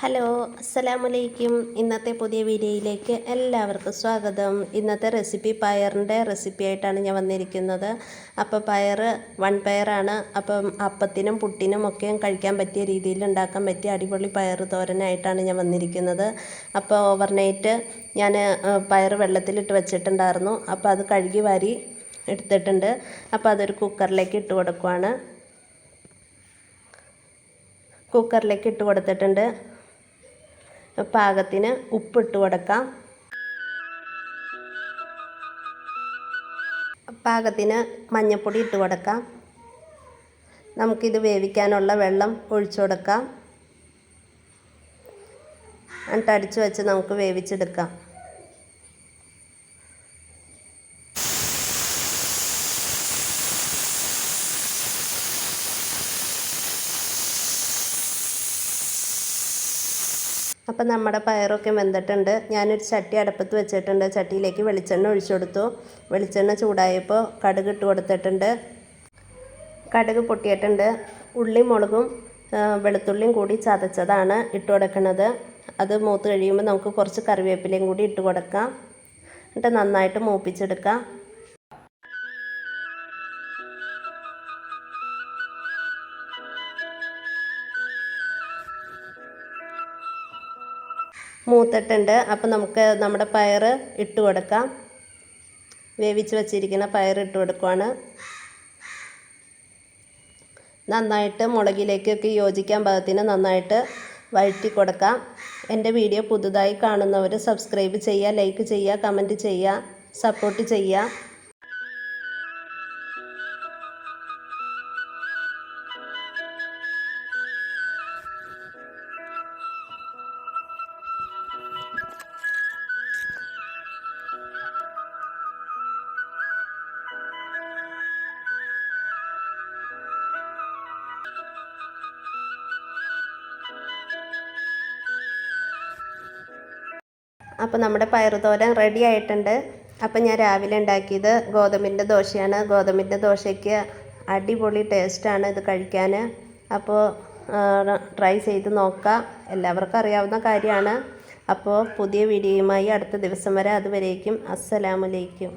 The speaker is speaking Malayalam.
ഹലോ അസ്സലാമലൈക്കും ഇന്നത്തെ പുതിയ വീഡിയോയിലേക്ക് എല്ലാവർക്കും സ്വാഗതം. ഇന്നത്തെ റെസിപ്പി പയറിന്റെ റെസിപ്പി ആയിട്ടാണ് ഞാൻ വന്നിരിക്കുന്നത്. അപ്പോൾ പയർ വൺ പയറാണ്. അപ്പം അപ്പത്തിനും പുട്ടിനും ഒക്കെ കഴിക്കാൻ പറ്റിയ രീതിയിൽ ഉണ്ടാക്കാൻ പറ്റിയ അടിപൊളി പയർ തോരനായിട്ടാണ് ഞാൻ വന്നിരിക്കുന്നത്. അപ്പോൾ ഓവർനൈറ്റ് ഞാൻ പയർ വെള്ളത്തിലിട്ട് വെച്ചിട്ടുണ്ടായിരുന്നു. അപ്പോൾ അത് കഴുകി വാരി എടുത്തിട്ടുണ്ട്. അപ്പോൾ അതൊരു കുക്കറിലേക്ക് ഇട്ട് കൊടുക്കുവാണ്. കുക്കറിലേക്ക് ഇട്ട് കൊടുത്തിട്ടുണ്ട്. പാകത്തിന് ഉപ്പിട്ട് കൊടുക്കാം. പാകത്തിന് മഞ്ഞൾപ്പൊടി ഇട്ട് കൊടുക്കാം. നമുക്കിത് വേവിക്കാനുള്ള വെള്ളം ഒഴിച്ചു കൊടുക്കാം. എന്നിട്ട് അടിച്ചു വെച്ച് നമുക്ക് വേവിച്ചെടുക്കാം. അപ്പം നമ്മുടെ പയറൊക്കെ വെന്തിട്ടുണ്ട്. ഞാനൊരു ചട്ടി അടുപ്പത്ത് വെച്ചിട്ടുണ്ട്. ചട്ടിയിലേക്ക് വെളിച്ചെണ്ണ ഒഴിച്ചു കൊടുത്തു. വെളിച്ചെണ്ണ ചൂടായപ്പോൾ കടുക് ഇട്ട് കൊടുത്തിട്ടുണ്ട്. കടുക് പൊട്ടിയിട്ടുണ്ട്. ഉള്ളിയും മുളകും വെളുത്തുള്ളിയും കൂടി ചതച്ചതാണ് ഇട്ട് കൊടുക്കുന്നത്. അത് മൂത്ത് കഴിയുമ്പോൾ നമുക്ക് കുറച്ച് കറിവേപ്പിലയും കൂടി ഇട്ട് കൊടുക്കാം. എന്നിട്ട് നന്നായിട്ട് മൂപ്പിച്ചെടുക്കാം. മൂത്തിട്ടുണ്ട്. അപ്പം നമുക്ക് നമ്മുടെ പയർ ഇട്ട് കൊടുക്കാം. വേവിച്ച് വച്ചിരിക്കുന്ന പയർ ഇട്ട് കൊടുക്കുവാണ്. നന്നായിട്ട് മുളകിലേക്കൊക്കെ യോജിക്കാൻ പാകത്തിന് നന്നായിട്ട് വഴറ്റി കൊടുക്കാം. എന്റെ വീഡിയോ പുതുതായി കാണുന്നവർ സബ്സ്ക്രൈബ് ചെയ്യുക ലൈക്ക് ചെയ്യുക കമന്റ് ചെയ്യുക സപ്പോർട്ട് ചെയ്യുക. അപ്പോൾ നമ്മുടെ പയറുതോരൻ റെഡി ആയിട്ടുണ്ട്. അപ്പോൾ ഞാൻ രാവിലെ ഉണ്ടാക്കിയത് ഗോതമ്പിന്റെ ദോശയാണ്. ഗോതമ്പിന്റെ ദോശയ്ക്ക് അടിപൊളി ടേസ്റ്റാണ് ഇത് കഴിക്കാൻ അപ്പോൾ ട്രൈ ചെയ്ത് നോക്കാം. എല്ലാവർക്കും അറിയാവുന്ന കാര്യമാണ്. അപ്പോൾ പുതിയ വീഡിയോയുമായി അടുത്ത ദിവസം വരെ അതുവരേക്കും. അസ്സലാമലൈക്കും